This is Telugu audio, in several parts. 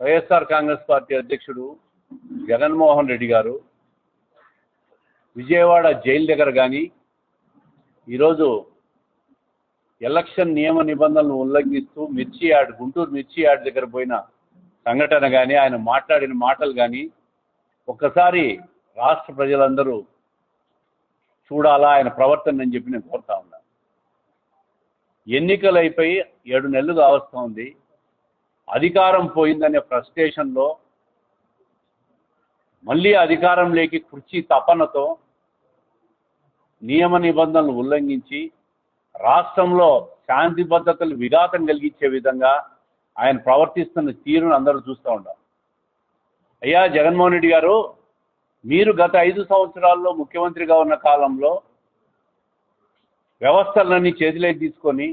వైఎస్ఆర్ కాంగ్రెస్ పార్టీ అధ్యక్షుడు జగన్మోహన్ రెడ్డి గారు విజయవాడ జైలు దగ్గర కానీ ఈరోజు ఎలక్షన్ నియమ నిబంధనలను ఉల్లంఘిస్తూ మిర్చి యాడ్ గుంటూరు మిర్చి యాడ్ దగ్గర పోయిన సంఘటన కానీ ఆయన మాట్లాడిన మాటలు కానీ ఒక్కసారి రాష్ట్ర ప్రజలందరూ చూడాలా ఆయన ప్రవర్తన అని చెప్పి నేను కోరుతా ఉన్నాను ఎన్నికలు అయిపోయి ఏడు నెలలు కావస్తూ ఉంది. అధికారం పోయిందనే ఫ్రస్ట్రేషన్లో మళ్ళీ అధికారంలోకి కుర్చీ తపనతో నియమ నిబంధనలు ఉల్లంఘించి రాష్ట్రంలో శాంతి భద్రతలు విఘాతం కలిగించే విధంగా ఆయన ప్రవర్తిస్తున్న తీరును అందరూ చూస్తూ ఉంటారు అయ్యా జగన్మోహన్ రెడ్డి గారు మీరు గత ఐదు సంవత్సరాల్లో ముఖ్యమంత్రిగా ఉన్న కాలంలో వ్యవస్థలన్నీ చేతిలోకి తీసుకొని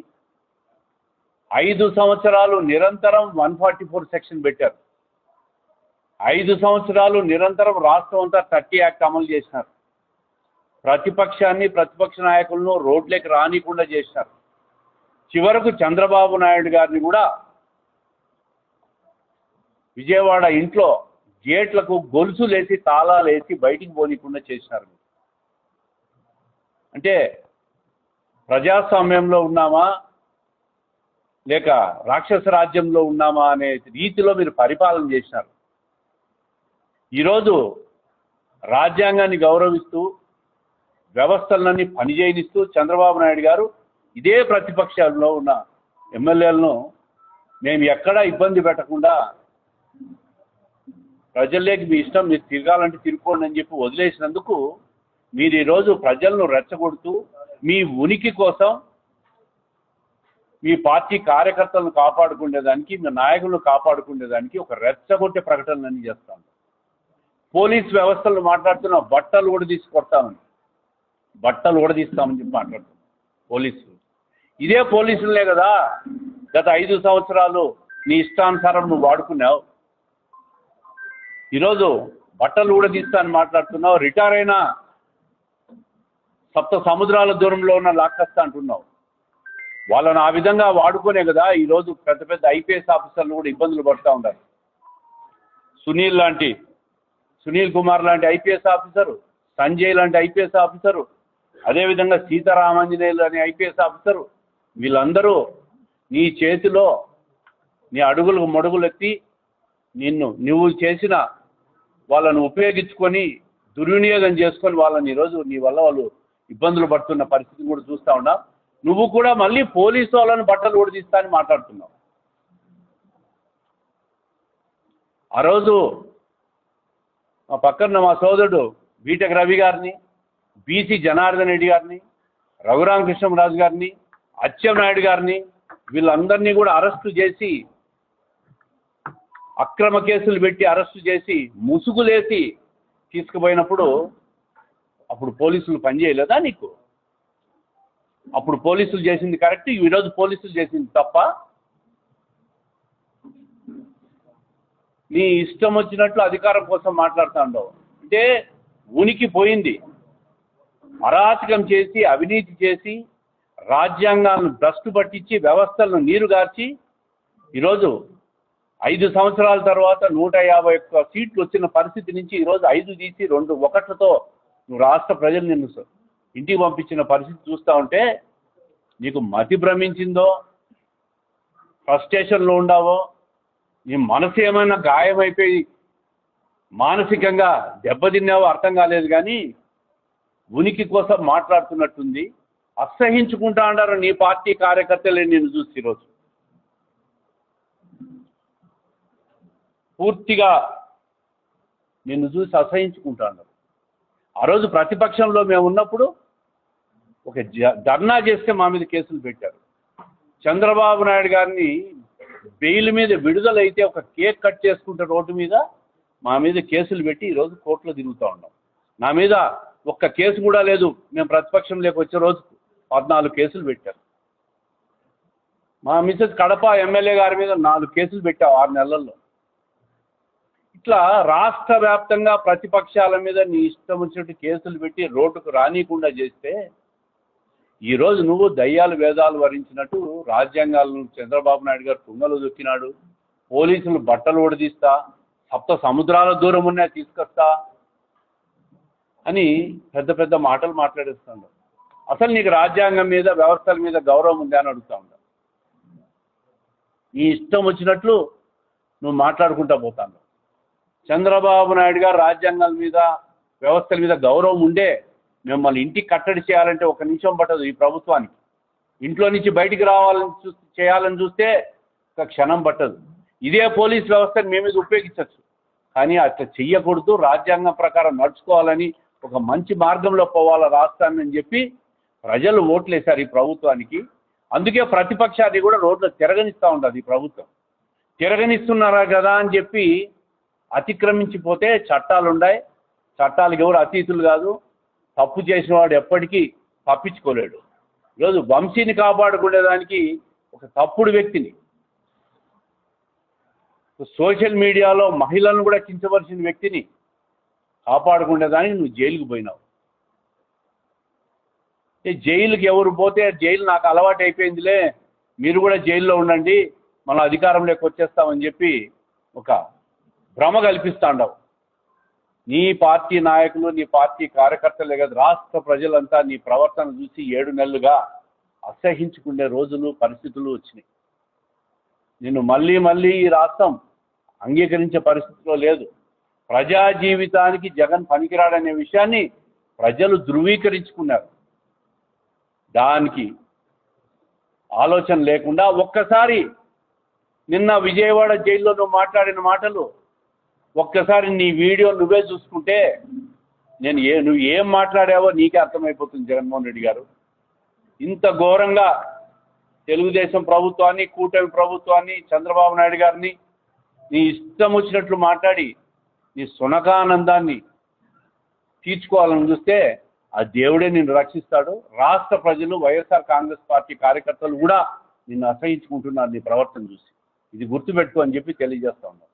ఐదు సంవత్సరాలు నిరంతరం వన్ ఫార్టీ ఫోర్ సెక్షన్ పెట్టారు. ఐదు సంవత్సరాలు నిరంతరం రాష్ట్రం అంతా థర్టీ యాక్ట్ అమలు చేసినారు. ప్రతిపక్షాన్ని ప్రతిపక్ష నాయకులను రోడ్లకి రానికుండా చేసినారు. చివరకు చంద్రబాబు నాయుడు గారిని కూడా విజయవాడ ఇంట్లో గేట్లకు గొలుసు వేసి తాళాలు వేసి బయటికి పోనీకుండా చేసినారు. అంటే ప్రజాస్వామ్యంలో ఉన్నామా? లేక రాక్షస రాజ్యంలో ఉన్నామా అనే రీతిలో మీరు పరిపాలన చేసినారు. ఈరోజు రాజ్యాంగాన్ని గౌరవిస్తూ వ్యవస్థలన్నీ పనిచేయనిస్తూ చంద్రబాబు నాయుడు గారు ఇదే ప్రతిపక్షాల్లో ఉన్న ఎమ్మెల్యేలను మేము ఎక్కడా ఇబ్బంది పెట్టకుండా ప్రజల్లోకి మీ ఇష్టం మీరు తిరగాలంటే తిరుక్కోండి అని చెప్పి వదిలేసినందుకు మీరు ఈరోజు ప్రజలను రెచ్చగొడుతూ మీ ఉనికి కోసం మీ పార్టీ కార్యకర్తలను కాపాడుకునేదానికి మీ నాయకులను కాపాడుకునేదానికి ఒక రెచ్చగొట్టే ప్రకటనలన్నీ చేస్తాను పోలీస్ వ్యవస్థలు మాట్లాడుతున్న బట్టలు కూడా తీసి కొడతామని. బట్టలు కూడా తీస్తామని చెప్పి మాట్లాడుతున్నాం పోలీసులు. ఇదే పోలీసులనే కదా గత ఐదు సంవత్సరాలు నీ ఇష్టానుసారం నువ్వు వాడుకున్నావు. ఈరోజు బట్టలు కూడా తీస్తానని మాట్లాడుతున్నావు రిటైర్ అయినా సప్త సముద్రాల దూరంలో ఉన్న లాక్కస్తా అంటున్నావు. వాళ్ళని ఆ విధంగా వాడుకునే కదా ఈరోజు పెద్ద పెద్ద ఐపీఎస్ ఆఫీసర్లు కూడా ఇబ్బందులు పడుతూ ఉంటారు సునీల్ లాంటి సునీల్ కుమార్ లాంటి ఐపీఎస్ ఆఫీసరు సంజయ్ లాంటి ఐపీఎస్ ఆఫీసరు అదేవిధంగా సీతారామాంజనేయులు అనే ఐపీఎస్ ఆఫీసరు వీళ్ళందరూ నీ చేతిలో నీ అడుగులకు మడుగులు ఎత్తి నిన్ను నువ్వు చేసిన వాళ్ళను ఉపయోగించుకొని దుర్వినియోగం చేసుకొని వాళ్ళని ఈరోజు నీ వల్ల వాళ్ళు ఇబ్బందులు పడుతున్న పరిస్థితిని కూడా చూస్తూ ఉన్నాం. నువ్వు కూడా మళ్ళీ పోలీసు వాళ్ళని బట్టలు ఊడిదిస్తా అని మాట్లాడుతున్నావు. ఆ రోజు మా పక్కన మా సోదరుడు బీటెక్ రవి గారిని బీసీ జనార్దన్ రెడ్డి గారిని రఘురామకృష్ణరాజు గారిని అచ్చెన్నాయుడు గారిని వీళ్ళందరినీ కూడా అరెస్టు చేసి అక్రమ కేసులు పెట్టి అరెస్టు చేసి ముసుగులేసి తీసుకుపోయినప్పుడు అప్పుడు పోలీసులు పనిచేయలేదా నీకు? అప్పుడు పోలీసులు చేసింది కరెక్ట్ ఈరోజు పోలీసులు చేసింది తప్ప నీ ఇష్టం వచ్చినట్లు అధికారం కోసం మాట్లాడుతాండవు. అంటే ఉనికి పోయింది. అరాచకం చేసి అవినీతి చేసి రాజ్యాంగాలను భ్రష్టు పట్టించి వ్యవస్థలను నీరుగార్చి ఈరోజు ఐదు సంవత్సరాల తర్వాత నూట యాభై ఒక్క సీట్లు వచ్చిన పరిస్థితి నుంచి ఈరోజు ఐదు తీసి రెండు ఒకట్లతో నువ్వు రాష్ట్ర ప్రజలు నిన్ను ఇంటికి పంపించిన పరిస్థితి చూస్తూ ఉంటే నీకు మతి భ్రమించిందో ఫ్రస్ట్రేషన్లో ఉండావో నీ మనసు ఏమైనా గాయమైపోయి మానసికంగా దెబ్బతిన్నావో అర్థం కాలేదు కానీ ఉనికి కోసం మాట్లాడుతున్నట్టుంది అసహించుకుంటా అంటారు నీ పార్టీ కార్యకర్తలే నేను చూసి ఈరోజు. పూర్తిగా నిన్ను చూసి అసహించుకుంటా అన్నారు ఆ రోజు ప్రతిపక్షంలో మేము ఉన్నప్పుడు ఒక ధర్నా చేస్తే మా మీద కేసులు పెట్టారు. చంద్రబాబు నాయుడు గారిని బెయిల్ మీద విడుదలైతే ఒక కేక్ కట్ చేసుకుంటే రోడ్డు మీద మా మీద కేసులు పెట్టి ఈరోజు కోర్టులో తిరుగుతూ ఉన్నాం. నా మీద ఒక్క కేసు కూడా లేదు. మేము ప్రతిపక్షంలోకి వచ్చే రోజు పద్నాలుగు కేసులు పెట్టారు. మా మిసెస్ కడప ఎమ్మెల్యే గారి మీద నాలుగు కేసులు పెట్టావు ఆరు నెలల్లో. ఇట్లా రాష్ట్ర వ్యాప్తంగా ప్రతిపక్షాల మీద నీ ఇష్టం వచ్చినట్టు కేసులు పెట్టి రోడ్డుకు రానియకుండా చేస్తే ఈరోజు నువ్వు దయ్యాలు వేదాలు వరించినట్టు రాజ్యాంగాలను చంద్రబాబు నాయుడు గారు తుంగలు దొక్కినాడు. పోలీసులు బట్టలు ఉడదీస్తా సప్త సముద్రాల దూరం ఉన్నా తీసుకొస్తా అని పెద్ద పెద్ద మాటలు మాట్లాడేస్తున్నాడు అసలు నీకు రాజ్యాంగం మీద వ్యవస్థల మీద గౌరవం ఉందా అని అడుగుతా ఉన్నా నీ ఇష్టం వచ్చినట్లు నువ్వు మాట్లాడుకుంటా పోతాను చంద్రబాబు నాయుడు గారు రాజ్యాంగాల మీద వ్యవస్థల మీద గౌరవం ఉండే మిమ్మల్ని ఇంటికి కట్టడి చేయాలంటే ఒక నిమిషం పట్టదు ఈ ప్రభుత్వానికి. ఇంట్లో నుంచి బయటికి రావాలని చూ చేయాలని చూస్తే ఒక క్షణం పట్టదు. ఇదే పోలీస్ వ్యవస్థను మేము మీద ఉపయోగించవచ్చు కానీ అట్లా చెయ్యకూడదు. రాజ్యాంగం ప్రకారం నడుచుకోవాలని ఒక మంచి మార్గంలో పోవాల రాష్ట్రాన్ని అని చెప్పి ప్రజలు ఓట్లేశారు ఈ ప్రభుత్వానికి. అందుకే ప్రతిపక్షాన్ని కూడా రోడ్లు తిరగనిస్తూ ఉంటుంది ఈ ప్రభుత్వం. తిరగనిస్తున్నారా కదా అని చెప్పి అతిక్రమించిపోతే చట్టాలు ఉన్నాయి చట్టాలకు ఎవరు అతీతులు కాదు. తప్పు చేసిన వాడు ఎప్పటికీ తప్పించుకోలేడు. ఈరోజు వంశీని కాపాడుకునేదానికి ఒక తప్పుడు వ్యక్తిని. సోషల్ మీడియాలో మహిళలను కూడా కించవలసిన వ్యక్తిని కాపాడుకునేదానికి నువ్వు జైలుకు పోయినావు. ఈ జైలుకి ఎవరు పోతే జైలు నాకు అలవాటు అయిపోయిందిలే మీరు కూడా జైల్లో ఉండండి మన అధికారంలోకి వచ్చేస్తామని చెప్పి ఒక భ్రమ కల్పిస్తాండవు నీ పార్టీ నాయకులు నీ పార్టీ కార్యకర్తలే కదా రాష్ట్ర ప్రజలంతా నీ ప్రవర్తన చూసి ఏడు నెలలుగా అసహించుకునే రోజులు పరిస్థితులు వచ్చినాయి. నిన్ను మళ్ళీ మళ్ళీ ఈ రాష్ట్రం అంగీకరించే పరిస్థితిలో లేదు. ప్రజా జీవితానికి జగన్ పనికిరాడనే విషయాన్ని ప్రజలు ధృవీకరించుకున్నారు. దానికి ఆలోచన లేకుండా ఒక్కసారి నిన్న విజయవాడ జైల్లో నువ్వు మాట్లాడిన మాటలు ఒక్కసారి నీ వీడియో నువ్వే చూసుకుంటే నేను ఏ నువ్వు ఏం మాట్లాడావో నీకే అర్థమైపోతుంది జగన్మోహన్ రెడ్డి గారు. ఇంత ఘోరంగా తెలుగుదేశం ప్రభుత్వాన్ని కూటమి ప్రభుత్వాన్ని చంద్రబాబు నాయుడు గారిని నీ ఇష్టం వచ్చినట్లు మాట్లాడి నీ సునకానందాన్ని తీర్చుకోవాలని చూస్తే ఆ దేవుడే నిన్ను రక్షిస్తాడు. రాష్ట్ర ప్రజలు వైఎస్ఆర్ కాంగ్రెస్ పార్టీ కార్యకర్తలు కూడా నిన్ను అసహించుకుంటున్నారు నీ ప్రవర్తన చూసి. ఇది గుర్తుపెట్టుకో అని చెప్పి తెలియజేస్తా ఉన్నారు